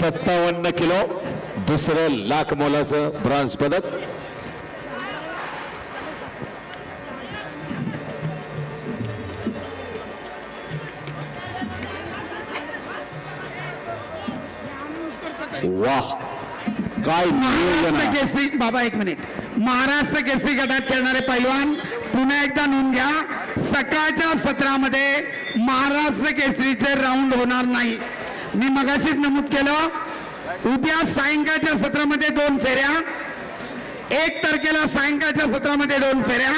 सत्तावन्न किलो दुसरं लाख मोलाचं ब्रॉन्झ पदक. वाह काय महाराष्ट्र केसरी बाबा एक मिनिट. महाराष्ट्र केसरी गटात खेळणारे पैलवान पुन्हा एकदा नोंद घ्या. सकाळच्या सत्रामध्ये महाराष्ट्र केसरीचे राऊंड होणार नाही. मी मगाशीच नमूद केलं. उद्या सायंकाळच्या सत्रामध्ये दोन फेऱ्या. एक तारखेला सायंकाळच्या सत्रामध्ये दोन फेऱ्या.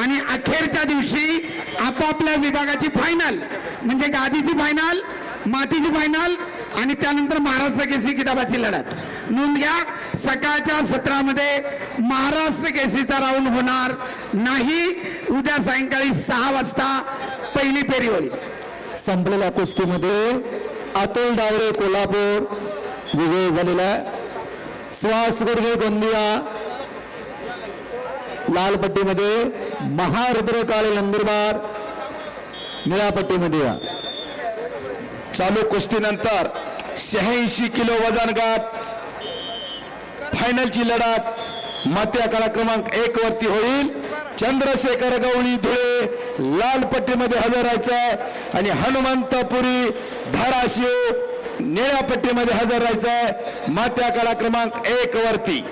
आणि अखेरच्या दिवशी आपापल्या विभागाची फायनल म्हणजे गादीची फायनल मातीची फायनल आणि त्यानंतर महाराष्ट्र केसी किताबाची लढत. नोंद घ्या सकाळच्या सत्रामध्ये महाराष्ट्र केसीचा राऊंड होणार नाही. उद्या सायंकाळी सहा वाजता पहिली फेरी होईल. संपलेल्या कुस्तीमध्ये अतुल डावरे कोल्हापूर, विजयी. सुहास गुडगे गोंदिया, लाल पट्टीमध्ये, महारुद्र काळे नंदुरबार, निळ्या पट्टीमध्ये या. चालू कुस्तीनंतर शहाऐंशी किलो वज़न गट फायनलची लढत मात्या काळा क्रमांक एक वरती होईल चंद्रशेखर गवळी धुळे लाल पट्टीमध्ये हजर राहायचं आणि हनुमंतपुरी धाराशिव निळ्या पट्टीमध्ये हजर राहायचं. मात्या कला क्रमांक एक वरती.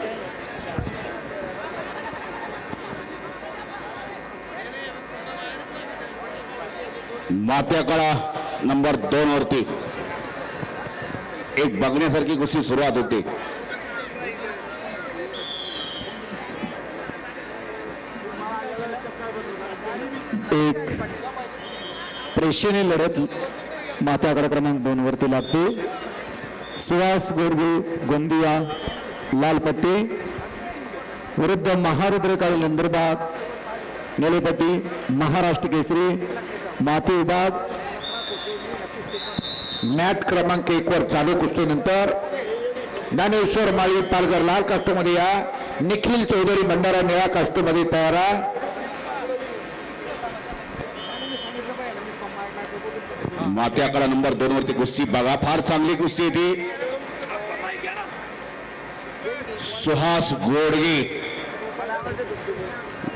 मात्या कळा नंबर दोन वरती. एक बघण्यासारखी कुस्ती सुरुवात होते. प्रेक्षणीय लढत मात्याकडे क्रमांक दोन वरती लागते. सुहास गोडगे गोंदिया लालपट्टी विरुद्ध महारुद्र काळे नंदुरबाग नेलेपट्टी महाराष्ट्र केसरी माती विभाग मॅट क्रमांक एक वर चालू कुस्तीनंतर ज्ञानेश्वर माळी पालघर लाल कास्टमध्ये या निखिल चौधरी भंडारा निळा कास्टमध्ये तयार आहे मात्याकडा नंबर दोन वरती कुस्ती. बघा फार चांगली कुस्ती आहे ती. सुहास गोडगे.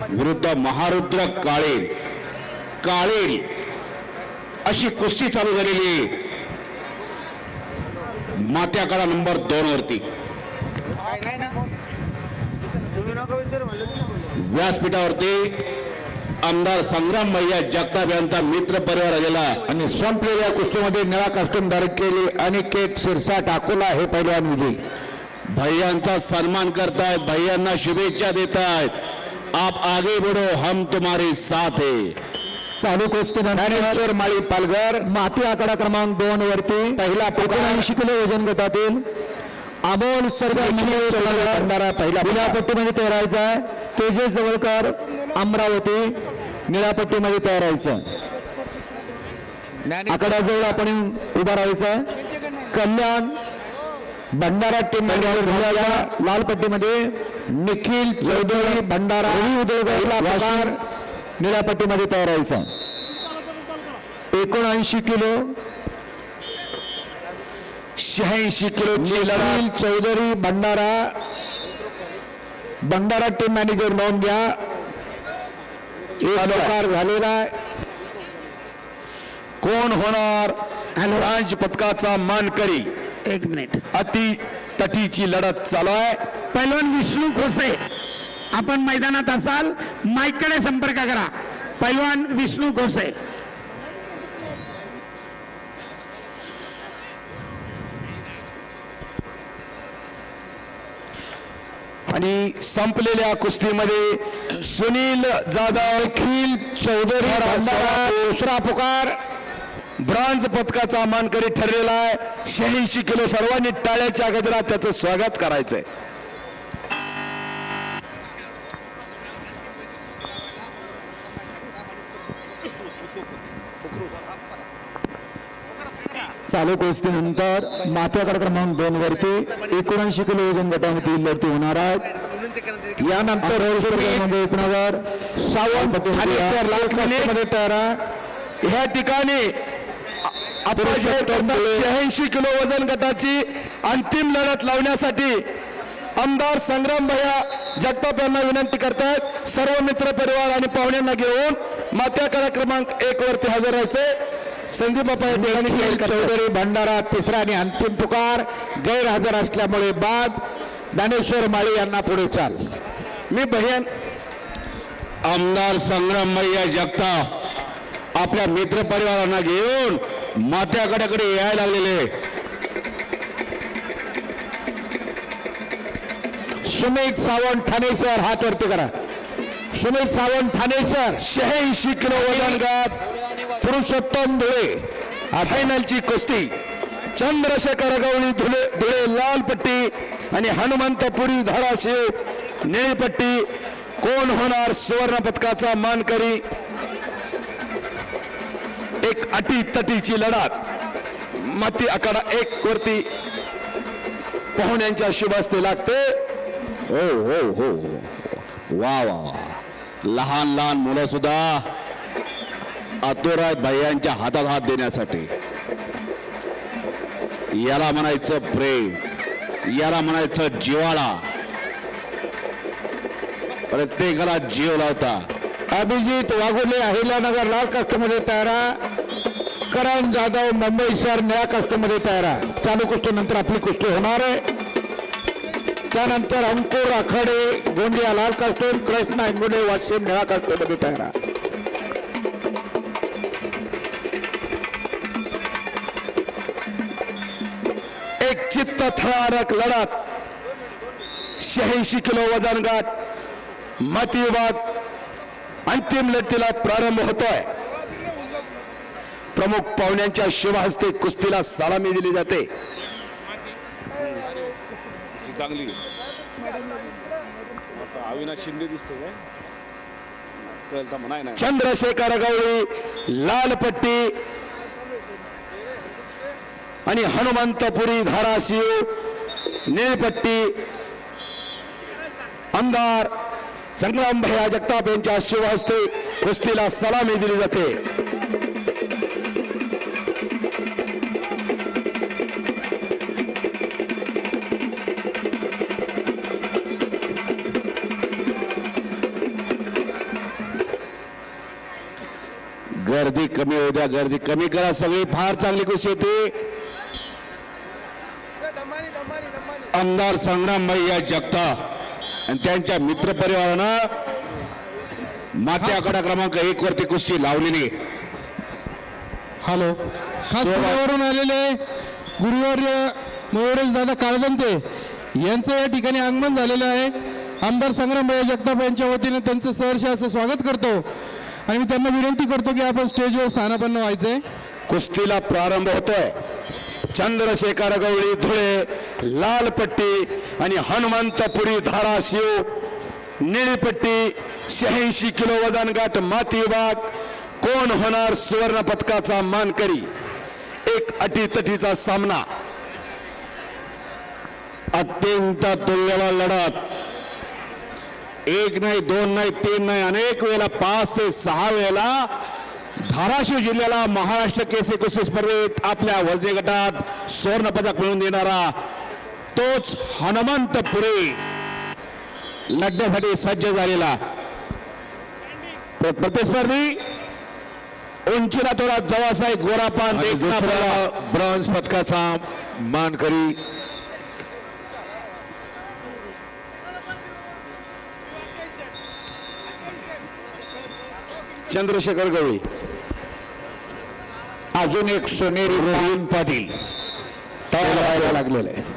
विरुद्ध महारुद्र काळे. काळे अशी कुस्ती चालू झालेली आहे. मात्याकडा नंबर दोन वरती. व्यासपीठावरती आमदार संग्राम भैया जगताप यांचा मित्र परिवार आलेला आहे. आणि संपलेल्या कुस्तीमध्ये निळा कास्टूम धारण केली अनिकेत शिरसा टाकोला हे पहिलवान विजयी भैयांचा सन्मान करतायत भैयांना शुभेच्छा देत आहेत आप आगे बढ़ो हम तुम्हारे साथ है. चालू कुस्ती ज्ञानेश्वर माळी पालघर. माती आकडा क्रमांक दोन वरती पहिला एकोणऐंशी किलो वजन गटातील अमोल सर्व भंडारा पहिला निळ्या पट्टीमध्ये तयारायचा आहे. तेजस जवळकर अमरावती निळ्या पट्टीमध्ये तयारायचं आकड्याजवळ आपण उभा राहायचं. कल्याण भंडारा टीम लाल पट्टीमध्ये निखिल चौधरी भंडारा पगार निळ्या पट्टीमध्ये तयारायचं एकोणऐंशी किलो शहाऐंशी लढाई चौधरी भंडारा. भंडारा टीम मॅनेजर नोंद घ्या. एक लोकार झालेला आहे. कोण होणार ब्रांच पथकाचा मानकरी? एक मिनिट. अति तटीची लढत चालू आहे. पैलवान विष्णू खोसे आपण मैदानात असाल माईककडे संपर्क करा. पैलवान विष्णू खोसे आणि संपलेल्या कुस्तीमध्ये सुनील जाधव निखिल चौधरी दुसरा पुकार. ब्रांज पथकाचा मानकरी ठरलेला आहे. शहाऐंशी किलो सर्वांनी टाळ्याच्या गजरात त्याचं स्वागत करायचंय. चालू कुस्तीनंतर माथ्याकडे क्रमांक दोन वरती एकोणऐंशी किलो वजन गटामध्ये लढती होणार आहेत. यानंतरमध्ये उपनगर सावंत आहे. ह्या ठिकाणी शहाऐंशी किलो वजन गटाची अंतिम लढत लावण्यासाठी आमदार संग्राम भैया जगताप यांना विनंती करतात सर्व मित्र परिवार आणि पाहुण्यांना घेऊन मात्याकडा क्रमांक एक वरती हजर राहायचे. संदीप चौधरी भंडारा तिसरा आणि अंतिम पुकार. गैरहजर असल्यामुळे बाद. ज्ञानेश्वर माळी यांना पुढे चाल. मी बहन आमदार संग्राम मैया जगताप आपल्या मित्र परिवारांना घेऊन मात्याकड्याकडे यायला लागलेले सुमित सावंत ठाणे सर हात वरती करा. सुमित सावंत ठाणेसर. शहाऐंशी किलो वजन गट पुरुषोत्तम धुळे फायनलची कुस्ती. चंद्रशेखर गवळी धुळे धुळे लाल पट्टी आणि हनुमंतपुरी धाराशिव निळी पट्टी. कोण होणार सुवर्ण पदकाचा मानकरी? एक अटी तटीची लढत माती आकडा एक वरती पाहुण्यांच्या शुभस्ते लागते. हो हो हो, हो, हो. वा वा. लहान लहान मुलं सुद्धा अतुराय भैयांच्या हातात हात देण्यासाठी. याला म्हणायचं प्रेम याला म्हणायचं जिवाळा प्रत्येकाला जीव लावता. अभिजित वाघोले अहिल्यानगर लाल कष्टमध्ये तयारा. करण जाधव मुंबई शहर निळ्या कास्टमध्ये तयारा. चालू कुस्ती नंतर आपली कुस्ती होणार आहे. त्यानंतर अंकुर आखाडे गोंदिया लाल कास्टूम कृष्णा इंगुडे वाशिम निळा कास्टूममध्ये तयारा. थरारक लढत. शहाऐंशी किलो वजन गाठ. माती विभाग अंतिम लढतीला प्रारंभ होतोय. प्रमुख पाहुण्यांच्या शुभ हस्ते कुस्तीला सलामी दिली जाते. चांगली. आता अविनाश शिंदे दिसते चंद्रशेखर गवळी लाल पट्टी आणि हनुमंतपुरी धाराशिव निळपट्टी आमदार संग्राम भैया जगताप यांच्या शुभ हस्ते कुस्तीला सलामी दिली जाते. गर्दी कमी होऊ द्या गर्दी कमी करा. सगळी फार चांगली कुस्ती होती. आमदार संग्राम भैया जगता. आणि त्यांच्या मित्र परिवारानं माते आकडा क्रमांक एक वरती कुस्ती लावलेली. हॅलो. खास पुण्यावरून आलेले गुरुवर्य मयुरेश दादा काळबंते यांचं या ठिकाणी आगमन झालेलं आहे. आमदार संग्रामभाई जगताप यांच्या वतीने त्यांचं सहर्ष असं स्वागत करतो. आणि मी त्यांना विनंती करतो की आपण स्टेजवर स्थानापन्न व्हायचंय. कुस्तीला प्रारंभ होतोय. चंद्रशेखर गवळी धुळे लाल पट्टी आणि हनुमंतपुरी धाराशिव निळी पट्टी शहाऐंशी किलो वजन गाठ माती विभाग कोण होणार सुवर्ण पदकाचा मानकरी? एक अटीतटीचा सामना. अत्यंत तुल्यबळ लढत. एक नाही दोन नाही तीन नाही अनेक वेळेला पाच ते सहा वेळेला धाराशिव जिल्ह्याला महाराष्ट्र केसरी कुस्ती स्पर्धेत आपल्या वजनी गटात सुवर्ण पदक मिळवून देणारा तोच हनुमंतपुरी. लढण्यासाठी सज्ज झालेला प्र- प्रतिस्पर्धी उंचीला थोडा आहे गोरापान. ब्रॉन्झ पदकाचा मानकरी. चंद्रशेखर गवळी. अजून एक सोनेरी रोहिण पाटील. लागलेलं आहे.